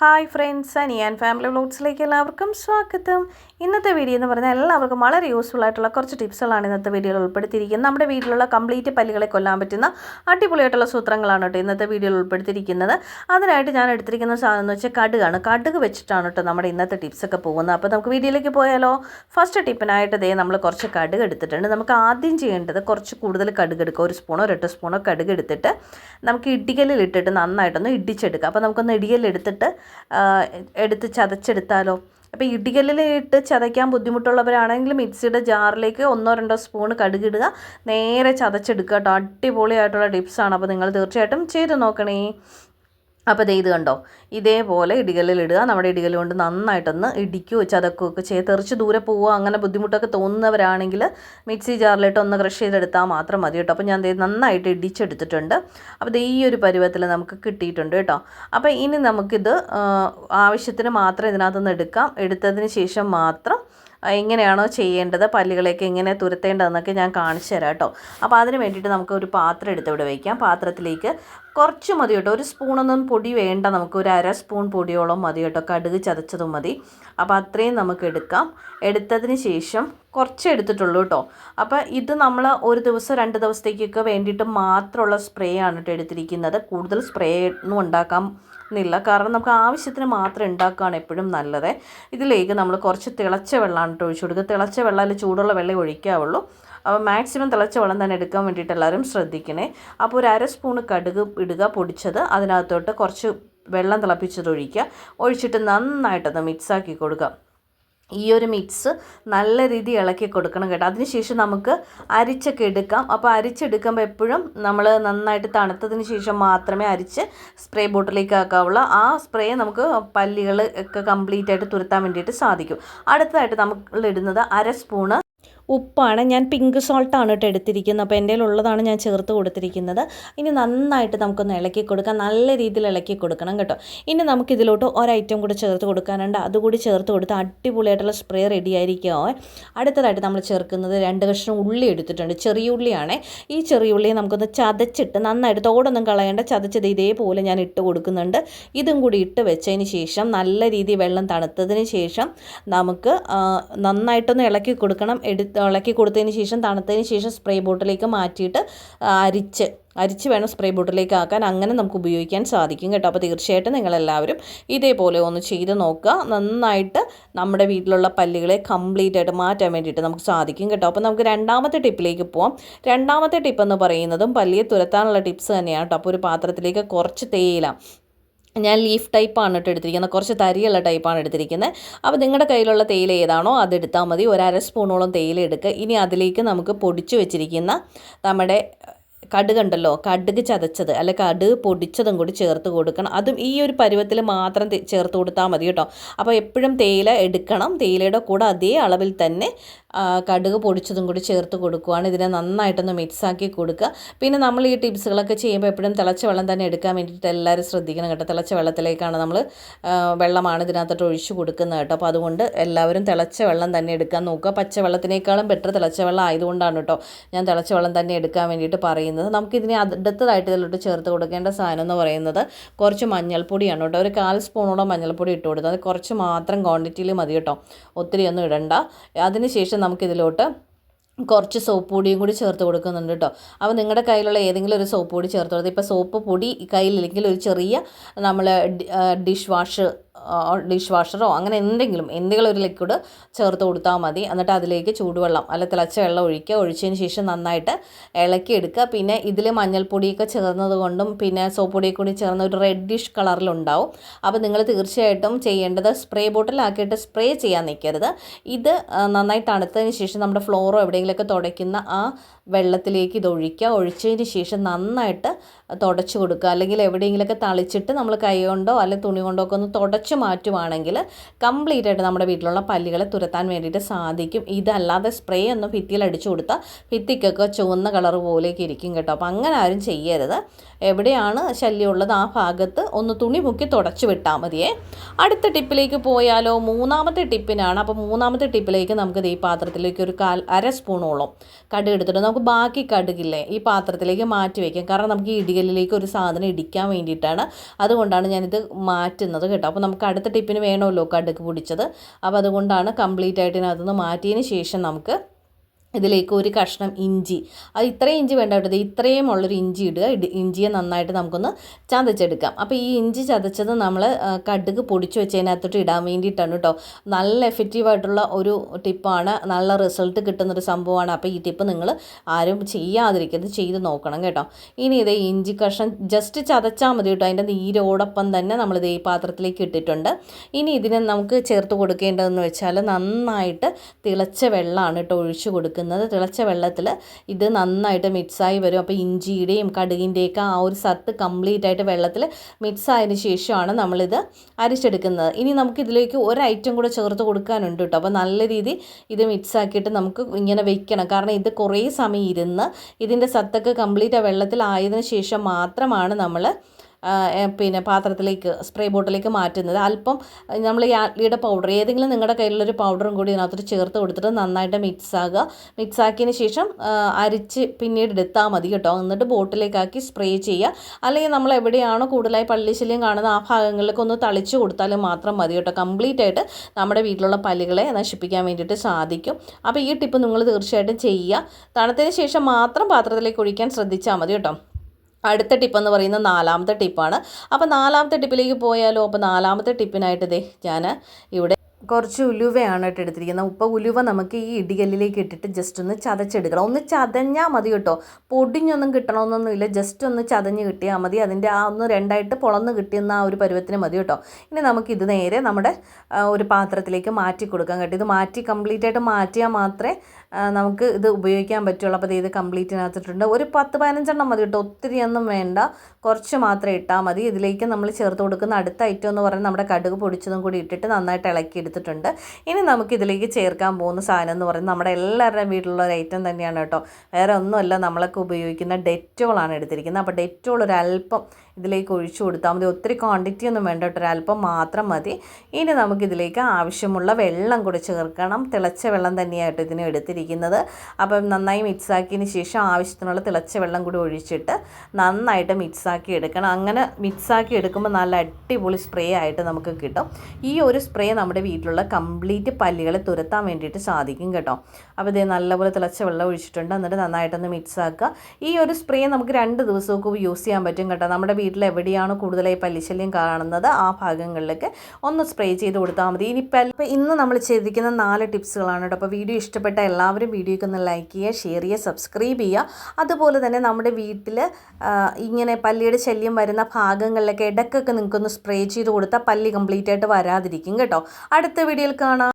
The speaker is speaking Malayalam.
ഹായ് ഫ്രണ്ട്സ് അനിയാൻ ഫാമിലി വ്ളോഗ്സിലേക്ക് എല്ലാവർക്കും സ്വാഗതം. ഇന്നത്തെ വീഡിയോ എന്ന് പറഞ്ഞാൽ എല്ലാവർക്കും വളരെ യൂസ്ഫുൾ ആയിട്ടുള്ള കുറച്ച് ടിപ്സുകളാണ് ഇന്നത്തെ വീഡിയോയിൽ ഉൾപ്പെടുത്തിയിരിക്കുന്നത്. നമ്മുടെ വീട്ടിലുള്ള കംപ്ലീറ്റ് പല്ലുകളെ കൊല്ലാൻ പറ്റുന്ന അടിപൊളിയായിട്ടുള്ള സൂത്രങ്ങളാണ് കേട്ടോ ഇന്നത്തെ വീഡിയോയിൽ ഉൾപ്പെടുത്തിയിരിക്കുന്നത്. അതിനായിട്ട് ഞാൻ എടുത്തിരിക്കുന്ന സാധനം എന്ന് വെച്ചാൽ കടുകാണ്. കടുക് വെച്ചിട്ടാണ് കേട്ടോ നമ്മുടെ ഇന്നത്തെ ടിപ്സൊക്കെ പോകുന്നത്. അപ്പോൾ നമുക്ക് വീഡിയോയിലേക്ക് പോയാലോ? ഫസ്റ്റ് ടിപ്പിനായിട്ട് ദേ നമ്മൾ കുറച്ച് കടുക് എടുത്തിട്ടുണ്ട്. നമുക്ക് ആദ്യം ചെയ്യേണ്ടത് കുറച്ച് കൂടുതൽ കടുക് എടുക്കുക. ഒരു സ്പൂണോ രണ്ട് സ്പൂണോ കടുക് എടുത്തിട്ട് നമുക്ക് ഇടികലിൽ ഇട്ടിട്ട് നന്നായിട്ടൊന്ന് ഇടിച്ചെടുക്കുക. അപ്പോൾ നമുക്കൊന്ന് ഇടികലെടുത്തിട്ട് എടുത്ത് ചതച്ചെടുത്താലോ? അപ്പോൾ ഇടികല്ലിൽ ഇട്ട് ചതയ്ക്കാൻ ബുദ്ധിമുട്ടുള്ളവരാണെങ്കിൽ മിക്സിയുടെ ജാറിലേക്ക് ഒന്നോ രണ്ടോ സ്പൂൺ കടുകിടുക. നേരെ ചതച്ചെടുക്കുക കേട്ടോ. അടിപൊളിയായിട്ടുള്ള ടിപ്സാണ്. അപ്പോൾ നിങ്ങൾ തീർച്ചയായിട്ടും ചെയ്ത് നോക്കണേ. അപ്പോൾ ദേ ഇത് കണ്ടോ? ഇതേപോലെ ഇടികല്ലിൽ ഇടുക. നമ്മുടെ ഇടികല്ല് കൊണ്ട് നന്നായിട്ടൊന്ന് ഇടിക്കുകയോ ചതക്കുകയൊക്കെ ചെയ്ത് തെറിച്ച് ദൂരെ പോവുക അങ്ങനെ ബുദ്ധിമുട്ടൊക്കെ തോന്നുന്നവരാണെങ്കിൽ മിക്സി ജാറിലിട്ട് ഒന്ന് ക്രഷ് ചെയ്തെടുത്താൽ മാത്രം മതി കേട്ടോ. അപ്പോൾ ഞാൻ നന്നായിട്ട് ഇടിച്ചെടുത്തിട്ടുണ്ട്. അപ്പോൾ ഈ ഒരു പരുവത്തിൽ നമുക്ക് കിട്ടിയിട്ടുണ്ട് കേട്ടോ. അപ്പോൾ ഇനി നമുക്കിത് ആവശ്യത്തിന് മാത്രം ഇതിനകത്തുനിന്ന് എടുക്കാം. എടുത്തതിന് ശേഷം മാത്രം എങ്ങനെയാണോ ചെയ്യേണ്ടത് പല്ലുകളൊക്കെ എങ്ങനെ തുരത്തേണ്ടതെന്നൊക്കെ ഞാൻ കാണിച്ചു തരാം കേട്ടോ. അപ്പോൾ അതിന് വേണ്ടിയിട്ട് നമുക്ക് ഒരു പാത്രം എടുത്ത് ഇവിടെ വയ്ക്കാം പാത്രത്തിലേക്ക് കുറച്ച് മതി കേട്ടോ. ഒരു സ്പൂണൊന്നും പൊടി വേണ്ട നമുക്ക്. ഒരു അര സ്പൂൺ പൊടിയോളം മതി കേട്ടോ. കടുക് ചതച്ചതും മതി. അപ്പോൾ അത്രയും നമുക്ക് എടുക്കാം. എടുത്തതിന് ശേഷം കുറച്ച് എടുത്തിട്ടുള്ളൂ കേട്ടോ. അപ്പോൾ ഇത് നമ്മൾ ഒരു ദിവസം രണ്ട് ദിവസത്തേക്കൊക്കെ വേണ്ടിയിട്ട് മാത്രമുള്ള സ്പ്രേ ആണ് കേട്ടോ എടുത്തിരിക്കുന്നത്. കൂടുതൽ സ്പ്രേ ഒന്നും ഉണ്ടാക്കാം എന്നില്ല കാരണം നമുക്ക് ആവശ്യത്തിന് മാത്രം ഉണ്ടാക്കുകയാണ് എപ്പോഴും നല്ലത്. ഇതിലേക്ക് നമ്മൾ കുറച്ച് തിളച്ച വെള്ളമാണ് കേട്ടോ ഒഴിച്ചു കൊടുക്കുക. തിളച്ച വെള്ളം ചൂടുള്ള വെള്ളം ഒഴിക്കാവുള്ളൂ. അപ്പോൾ മാക്സിമം തിളച്ച വെള്ളം തന്നെ എടുക്കാൻ വേണ്ടിയിട്ട് എല്ലാവരും ശ്രദ്ധിക്കണേ. അപ്പോൾ ഒരു അര സ്പൂണ് കടുക് ഇടുക പൊടിച്ചത്. അതിനകത്തോട്ട് കുറച്ച് വെള്ളം തിളപ്പിച്ചത് ഒഴിക്കുക. ഒഴിച്ചിട്ട് നന്നായിട്ടൊന്ന് മിക്സാക്കി കൊടുക്കുക. ഈ ഒരു മിക്സ് നല്ല രീതി ഇളക്കി കൊടുക്കണം കേട്ടോ. അതിനുശേഷം നമുക്ക് അരിച്ചൊക്കെ എടുക്കാം. അപ്പോൾ അരിച്ചെടുക്കുമ്പോൾ എപ്പോഴും നമ്മൾ നന്നായിട്ട് തണുത്തതിന് ശേഷം മാത്രമേ അരിച്ച് സ്പ്രേ ബോട്ടിലേക്ക് ആക്കാവുള്ളൂ. ആ സ്പ്രേ നമുക്ക് പല്ലികൾ ഒക്കെ കംപ്ലീറ്റ് ആയിട്ട് തുരത്താൻ വേണ്ടിയിട്ട് സാധിക്കും. അടുത്തതായിട്ട് നമ്മൾ ഇടുന്നത് അര സ്പൂണ് ഉപ്പാണ്. ഞാൻ പിങ്ക് സോൾട്ടാണ് കേട്ടോ എടുത്തിരിക്കുന്നത്. അപ്പോൾ എന്റെ ഉള്ളതാണ് ഞാൻ ചേർത്ത് കൊടുത്തിരിക്കുന്നത്. ഇനി നന്നായിട്ട് നമുക്കൊന്ന് ഇളക്കി കൊടുക്കാം. നല്ല രീതിയിൽ ഇളക്കി കൊടുക്കണം കേട്ടോ. ഇനി നമുക്ക് ഇതിലോട്ട് ഒരൈറ്റം കൂടി ചേർത്ത് കൊടുക്കാനുണ്ട്. അതുകൂടി ചേർത്ത് കൊടുത്ത് അടിപൊളിയായിട്ടുള്ള സ്പ്രേ റെഡി ആയിരിക്കുമോ അടുത്തതായിട്ട് നമ്മൾ ചേർക്കുന്നത് രണ്ട് കഷ്ണം ഉള്ളി എടുത്തിട്ടുണ്ട്. ചെറിയ ഉള്ളിയാണ്. ഈ ചെറിയ ഉള്ളിയെ നമുക്കൊന്ന് ചതച്ചിട്ട് നന്നായിട്ട് തോടൊന്നും കളയേണ്ട ചതച്ചത് ഇതേപോലെ ഞാൻ ഇട്ട് കൊടുക്കുന്നുണ്ട്. ഇതും കൂടി ഇട്ട് വെച്ചതിന് ശേഷം നല്ല രീതിയിൽ വെള്ളം തണുത്തതിന് ശേഷം നമുക്ക് നന്നായിട്ടൊന്ന് ഇളക്കി കൊടുക്കണം. എടുത്ത് ഇളക്കി കൊടുത്തതിന് ശേഷം തണുത്തതിന് ശേഷം സ്പ്രേ ബോട്ടിലേക്ക് മാറ്റിയിട്ട് അരിച്ച് അരിച്ച് വേണം സ്പ്രേ ബോട്ടിലേക്ക് ആക്കാൻ. അങ്ങനെ നമുക്ക് ഉപയോഗിക്കാൻ സാധിക്കും കേട്ടോ. അപ്പോൾ തീർച്ചയായിട്ടും നിങ്ങളെല്ലാവരും ഇതേപോലെ ഒന്ന് ചെയ്ത് നോക്കുക. നന്നായിട്ട് നമ്മുടെ വീട്ടിലുള്ള പല്ലുകളെ കംപ്ലീറ്റ് ആയിട്ട് മാറ്റാൻ വേണ്ടിയിട്ട് നമുക്ക് സാധിക്കും കേട്ടോ. അപ്പോൾ നമുക്ക് രണ്ടാമത്തെ ടിപ്പിലേക്ക് പോവാം. രണ്ടാമത്തെ ടിപ്പ് എന്ന് പറയുന്നതും പല്ലിയെ തുരത്താനുള്ള ടിപ്സ് തന്നെയാണ് കേട്ടോ. അപ്പോൾ ഒരു പാത്രത്തിലേക്ക് കുറച്ച് തേയില ഞാൻ ലീഫ് ടൈപ്പാണ് കേട്ടോ എടുത്തിരിക്കുന്നത്. കുറച്ച് തരിയുള്ള ടൈപ്പാണ് എടുത്തിരിക്കുന്നത്. അപ്പോൾ നിങ്ങളുടെ കയ്യിലുള്ള തേയില ഏതാണോ അത് എടുത്താൽ മതി. ഒരു അര സ്പൂണോളം തേയില എടുക്കുക ഇനി അതിലേക്ക് നമുക്ക് പൊടിച്ചു വെച്ചിരിക്കുന്ന നമ്മുടെ കടുകുണ്ടല്ലോ കടുക് ചതച്ചത്. അല്ലെ കടുക് പൊടിച്ചതും കൂടി ചേർത്ത് കൊടുക്കണം. അതും ഈ ഒരു പരുവത്തിൽ മാത്രം ചേർത്ത് കൊടുത്താൽ മതി കേട്ടോ. അപ്പോൾ എപ്പോഴും തേയില എടുക്കണം. തേയിലയുടെ കൂടെ അതേ അളവിൽ തന്നെ കടുക് പൊടിച്ചതും കൂടി ചേർത്ത് കൊടുക്കുകയാണ് ഇതിനെ നന്നായിട്ടൊന്ന് മിക്സാക്കി കൊടുക്കുക. പിന്നെ നമ്മൾ ഈ ടിപ്സുകളൊക്കെ ചെയ്യുമ്പോൾ എപ്പോഴും തിളച്ച വെള്ളം തന്നെ എടുക്കാൻ വേണ്ടിയിട്ട് എല്ലാവരും ശ്രദ്ധിക്കണം കേട്ടോ. തിളച്ച വെള്ളത്തിലേക്കാണ് നമ്മൾ വെള്ളമാണ് ഇതിനകത്തോട്ട് ഒഴിച്ചു കൊടുക്കുന്നത് കേട്ടോ. അപ്പോൾ അതുകൊണ്ട് എല്ലാവരും തിളച്ച വെള്ളം തന്നെ എടുക്കാൻ നോക്കുക. പച്ച വെള്ളത്തിനേക്കാളും ബെറ്റർ തിളച്ച വെള്ളം ആയതുകൊണ്ടാണ് കേട്ടോ ഞാൻ തിളച്ച വെള്ളം തന്നെ എടുക്കാൻ വേണ്ടിയിട്ട് പറയുന്നത്. നമുക്കിതിനെ അടുത്തതായിട്ട് ഇതിലോട്ട് ചേർത്ത് കൊടുക്കേണ്ട സാധനം എന്ന് പറയുന്നത് കുറച്ച് മഞ്ഞൾപ്പൊടിയാണ് കേട്ടോ. ഒരു കാൽ സ്പൂണോളം മഞ്ഞൾപ്പൊടി ഇട്ട് കൊടുത്തത് അത് കുറച്ച് മാത്രം ക്വാണ്ടിറ്റിയിൽ മതി കേട്ടോ. ഒത്തിരി ഒന്നും ഇടണ്ട. അതിനുശേഷം നമുക്കിതിലോട്ട് കുറച്ച് സോപ്പ് പൊടിയും കൂടി ചേർത്ത് കൊടുക്കുന്നുണ്ട് കേട്ടോ. അപ്പോൾ നിങ്ങളുടെ കയ്യിലുള്ള ഏതെങ്കിലും ഒരു സോപ്പ് പൊടി ചേർത്ത് കൊടുത്ത് ഇപ്പോൾ സോപ്പ് പൊടി കയ്യിലില്ലെങ്കിൽ ഒരു ചെറിയ നമ്മൾ ഡിഷ് വാഷ് ഡിഷ് വാഷറോ അങ്ങനെ എന്തെങ്കിലും എന്തെങ്കിലും ഒരു ലിക്വിഡ് ചേർത്ത് കൊടുത്താൽ മതി. എന്നിട്ട് അതിലേക്ക് ചൂടുവെള്ളം അല്ല തിളച്ച വെള്ളം ഒഴിക്കുക. ഒഴിച്ചതിന് ശേഷം നന്നായിട്ട് ഇളക്കി എടുക്കുക. പിന്നെ ഇതിൽ മഞ്ഞൾപ്പൊടിയൊക്കെ ചേർന്നത് കൊണ്ടും പിന്നെ സോപ്പ് പൊടിയൊക്കെ കൂടി ചേർന്ന ഒരു റെഡിഷ് കളറിലുണ്ടാവും അപ്പോൾ നിങ്ങൾ തീർച്ചയായിട്ടും ചെയ്യേണ്ടത് സ്പ്രേ ബോട്ടിലാക്കിയിട്ട് സ്പ്രേ ചെയ്യാൻ നിൽക്കരുത് ഇത് നന്നായി തണുത്തതിന് ശേഷം നമ്മുടെ ഫ്ലോറോ എവിടെയെങ്കിലുമൊക്കെ തുടയ്ക്കുന്ന ആ വെള്ളത്തിലേക്ക് ഇത് ഒഴിക്കുക. ഒഴിച്ചതിന് ശേഷം നന്നായിട്ട് തുടച്ച് കൊടുക്കുക. അല്ലെങ്കിൽ എവിടെയെങ്കിലുമൊക്കെ തളിച്ചിട്ട് നമ്മൾ കൈ കൊണ്ടോ അല്ലെങ്കിൽ തുണി കൊണ്ടോ ഒക്കെ ഒന്ന് തുടച്ച് മാറ്റുവാണെങ്കിൽ കംപ്ലീറ്റ് ആയിട്ട് നമ്മുടെ വീട്ടിലുള്ള പല്ലുകളെ തുരത്താൻ വേണ്ടിയിട്ട് സാധിക്കും. ഇതല്ലാതെ സ്പ്രേ ഒന്ന് ഭിത്തിയിൽ അടിച്ചു കൊടുത്താൽ ഭിത്തിക്കൊക്കെ ചുവന്ന കളർ പോലെയൊക്കെ ഇരിക്കും കേട്ടോ. അപ്പോൾ അങ്ങനെ ആരും ചെയ്യരുത്. എവിടെയാണ് ശല്യമുള്ളത്? ആ ഭാഗത്ത് ഒന്ന് തുണി മുക്കി തുടച്ചു വിട്ടാൽ മതിയേ. അടുത്ത ടിപ്പിലേക്ക് പോയാലോ? മൂന്നാമത്തെ ടിപ്പിനാണ്. അപ്പോൾ മൂന്നാമത്തെ ടിപ്പിലേക്ക് നമുക്ക് ഈ പാത്രത്തിലേക്ക് ഒരു കാൽ അര സ്പൂണോളം കടുക് എടുത്തിട്ട് നമുക്ക് ബാക്കി കടുകില്ലേ ഈ പാത്രത്തിലേക്ക് മാറ്റി വയ്ക്കാം കാരണം നമുക്ക് ഈ ഇടികലിലേക്ക് ഒരു സാധനം ഇടിക്കാൻ വേണ്ടിയിട്ടാണ്. അതുകൊണ്ടാണ് ഞാനിത് മാറ്റുന്നത് കേട്ടോ. അപ്പോൾ നമുക്ക് അടുത്ത ടിപ്പിന് വേണമല്ലോ കടുക് പൊടിച്ചത്. അപ്പോൾ അതുകൊണ്ടാണ് കംപ്ലീറ്റ് ആയിട്ട് ഇതിനകത്തുനിന്ന് മാറ്റിയതിന് ശേഷം നമുക്ക് ഇതിലേക്ക് ഒരു കഷ്ണം ഇഞ്ചി. അത് ഇത്രയും ഇഞ്ചി വേണ്ട കേട്ടോ. ദേ ഇത്രയും ഉള്ളൊരു ഇഞ്ചി ഇടുക. ഇഞ്ചിയെ നന്നായിട്ട് നമുക്കൊന്ന് ചതച്ചെടുക്കാം. അപ്പോൾ ഈ ഇഞ്ചി ചതച്ചത് നമ്മൾ കടുക് പൊടിച്ച് വെച്ചതിനകത്തോട്ട് ഇടാൻ വേണ്ടിയിട്ടാണ് കേട്ടോ. നല്ല എഫക്റ്റീവായിട്ടുള്ള ഒരു ടിപ്പാണ് നല്ല റിസൾട്ട് കിട്ടുന്നൊരു സംഭവമാണ്. അപ്പോൾ ഈ ടിപ്പ് നിങ്ങൾ ആരും ചെയ്യാതിരിക്കരുത്. ചെയ്ത് നോക്കണം കേട്ടോ. ഇനി ഇതേ ഇഞ്ചി കഷ്ണം ജസ്റ്റ് ചതച്ചാൽ മതി കേട്ടോ. അതിന്റെ നീരോടൊപ്പം തന്നെ നമ്മളിത് ഈ പാത്രത്തിലേക്ക് ഇട്ടിട്ടുണ്ട്. ഇനി ഇതിനെ നമുക്ക് ചേർത്ത് കൊടുക്കേണ്ടതെന്ന് വെച്ചാൽ നന്നായിട്ട് തിളച്ച വെള്ളമാണ് കേട്ടോ ഒഴിച്ച് കൊടുക്കുന്നത് തിളച്ച വെള്ളത്തിൽ ഇത് നന്നായിട്ട് മിക്സായി വരും. അപ്പോൾ ഇഞ്ചിയുടെയും കടുകിന്റെയൊക്കെ ആ ഒരു സത്ത് കംപ്ലീറ്റ് ആയിട്ട് വെള്ളത്തിൽ മിക്സ് ആയതിനു ശേഷമാണ് നമ്മളിത് അരിച്ചെടുക്കുന്നത്. ഇനി നമുക്ക് ഇതിലേക്ക് ഒരു ഐറ്റം കൂടെ ചേർത്ത് കൊടുക്കാനുണ്ട് കേട്ടോ അപ്പോൾ നല്ല രീതി ഇത് മിക്സ് ആക്കിയിട്ട് നമുക്ക് ഇങ്ങനെ വെക്കണം. കാരണം ഇത് കുറേ സമയം ഇരുന്ന് ഇതിന്റെ സത്തൊക്കെ കംപ്ലീറ്റ് ആ വെള്ളത്തിലായതിനു ശേഷം മാത്രമാണ് നമ്മൾ പിന്നെ പാത്രത്തിലേക്ക് സ്പ്രേ ബോട്ടിലേക്ക് മാറ്റുന്നത്. അല്പം നമ്മൾ ഈ പൗഡർ ഏതെങ്കിലും നിങ്ങളുടെ കയ്യിലുള്ളൊരു പൗഡറും കൂടി ഇതിനകത്തോട്ട് ചേർത്ത് കൊടുത്തിട്ട് നന്നായിട്ട് മിക്സ് ആകുക മിക്സ് ആക്കിയതിന് ശേഷം അരിച്ച് പിന്നീട് എടുത്താൽ മതി കേട്ടോ. എന്നിട്ട് ബോട്ടിലേക്കാക്കി സ്പ്രേ ചെയ്യുക. അല്ലെങ്കിൽ നമ്മൾ എവിടെയാണോ കൂടുതലായി പള്ളിശല്യം കാണുന്നത് ആ ഭാഗങ്ങളിലേക്ക് ഒന്ന് തളിച്ച് കൊടുത്താലും മാത്രം മതി കേട്ടോ. കംപ്ലീറ്റ് ആയിട്ട് നമ്മുടെ വീട്ടിലുള്ള പല്ലുകളെ നശിപ്പിക്കാൻ വേണ്ടിയിട്ട് സാധിക്കും. അപ്പോൾ ഈ ടിപ്പ് നിങ്ങൾ തീർച്ചയായിട്ടും ചെയ്യുക. തണുത്തതിന് ശേഷം മാത്രം പാത്രത്തിലേക്ക് ഒഴിക്കാൻ ശ്രദ്ധിച്ചാൽ മതി കേട്ടോ. അടുത്ത ടിപ്പ് എന്ന് പറയുന്നത് നാലാമത്തെ ടിപ്പാണ് അപ്പോൾ നാലാമത്തെ ടിപ്പിലേക്ക് പോയാലോ? അപ്പോൾ നാലാമത്തെ ടിപ്പിനായിട്ട് ദേ ഞാൻ ഇവിടെ കുറച്ച് ഉലുവയാണ് കേട്ടോ എടുത്തിരിക്കുന്നത്. ഉപ്പ ഉലുവ നമുക്ക് ഈ ഇടികല്ലിലേക്ക് ഇട്ടിട്ട് ജസ്റ്റ് ഒന്ന് ചതച്ചെടുക്കണം. ഒന്ന് ചതഞ്ഞാൽ മതി കേട്ടോ. പൊടിഞ്ഞൊന്നും കിട്ടണമെന്നൊന്നുമില്ല. ജസ്റ്റ് ഒന്ന് ചതഞ്ഞ് കിട്ടിയാൽ മതി. അതിന്റെ ആ ഒന്ന് രണ്ടായിട്ട് പൊളന്ന് കിട്ടിയെന്ന ആ ഒരു പരുവത്തിന് മതി കേട്ടോ. ഇനി നമുക്കിത് നേരെ നമ്മുടെ ഒരു പാത്രത്തിലേക്ക് മാറ്റി കൊടുക്കാം കേട്ടോ. ഇത് മാറ്റി കംപ്ലീറ്റ് ആയിട്ട് മാറ്റിയാൽ മാത്രമേ നമുക്ക് ഇത് ഉപയോഗിക്കാൻ പറ്റുള്ളൂ. അപ്പോൾ ഇത് കംപ്ലീറ്റിനകത്തിട്ടുണ്ട് ഒരു പത്ത് പതിനഞ്ചെണ്ണം മതി കേട്ടോ. ഒത്തിരി ഒന്നും വേണ്ട. കുറച്ച് മാത്രം ഇട്ടാൽ മതി. ഇതിലേക്ക് നമ്മൾ ചേർത്ത് കൊടുക്കുന്ന അടുത്ത ഐറ്റം എന്ന് പറയുന്നത് നമ്മുടെ കടുക് പൊടിച്ചതും കൂടി ഇട്ടിട്ട് നന്നായിട്ട് ഇളക്കി എടുത്തിട്ടുണ്ട്. ഇനി നമുക്ക് ഇതിലേക്ക് ചേർക്കാൻ പോകുന്ന സാധനം എന്ന് പറയുന്നത് നമ്മുടെ എല്ലാവരുടെയും വീട്ടിലുള്ള ഒരു ഐറ്റം തന്നെയാണ് കേട്ടോ. വേറെ ഒന്നുമല്ല നമ്മളൊക്കെ ഉപയോഗിക്കുന്ന ഡെറ്റോളാണ് എടുത്തിരിക്കുന്നത്. അപ്പോൾ ഡെറ്റോൾ ഒരു അല്പം ഇതിലേക്ക് ഒഴിച്ചു കൊടുത്താൽ മതി. ഒത്തിരി ക്വാണ്ടിറ്റി ഒന്നും വേണ്ട കേട്ടോ. ഒരല്പം മാത്രം മതി. ഇനി നമുക്കിതിലേക്ക് ആവശ്യമുള്ള വെള്ളം കൂടി ചേർക്കണം. തിളച്ച വെള്ളം തന്നെയായിട്ട് ഇതിന് എടുത്തിരിക്കുന്നത്. അപ്പം നന്നായി മിക്സാക്കിയതിന് ശേഷം ആവശ്യത്തിനുള്ള തിളച്ച വെള്ളം കൂടി ഒഴിച്ചിട്ട് നന്നായിട്ട് മിക്സാക്കി എടുക്കണം. അങ്ങനെ മിക്സാക്കി എടുക്കുമ്പോൾ നല്ല അടിപൊളി സ്പ്രേ ആയിട്ട് നമുക്ക് കിട്ടും. ഈ ഒരു സ്പ്രേ നമ്മുടെ വീട്ടിലുള്ള കംപ്ലീറ്റ് പല്ലുകളെ തുരത്താൻ വേണ്ടിയിട്ട് സാധിക്കും കേട്ടോ. അപ്പോൾ ഇത് നല്ലപോലെ തിളച്ച വെള്ളം ഒഴിച്ചിട്ടുണ്ട്. എന്നിട്ട് നന്നായിട്ടൊന്ന് മിക്സാക്കുക ഈ ഒരു സ്പ്രേ നമുക്ക് രണ്ട് ദിവസമൊക്കെ യൂസ് ചെയ്യാൻ പറ്റും കേട്ടോ. നമ്മുടെ വീട്ടിൽ എവിടെയാണ് കൂടുതലായി പല്ലിശല്യം കാണുന്നത്? ആ ഭാഗങ്ങളിലേക്ക് ഒന്ന് സ്പ്രേ ചെയ്ത് കൊടുത്താൽ മതി. ഇനി ഇപ്പോൾ ഇന്ന് നമ്മൾ ചെയ്തിരിക്കുന്ന നാല് ടിപ്സുകളാണ് കേട്ടോ. അപ്പോൾ വീഡിയോ ഇഷ്ടപ്പെട്ട എല്ലാവരും വീഡിയോയ്ക്ക് ഒന്ന് ലൈക്ക് ചെയ്യുക ഷെയർ ചെയ്യുക സബ്സ്ക്രൈബ് ചെയ്യുക. അതുപോലെ തന്നെ നമ്മുടെ വീട്ടിൽ ഇങ്ങനെ പല്ലിയുടെ ശല്യം വരുന്ന ഭാഗങ്ങളിലൊക്കെ ഇടയ്ക്കൊക്കെ നിങ്ങൾക്കൊന്ന് സ്പ്രേ ചെയ്ത് കൊടുത്താൽ പല്ലി കംപ്ലീറ്റ് ആയിട്ട് വരാതിരിക്കും കേട്ടോ. അടുത്ത വീഡിയോയിൽ കാണാം.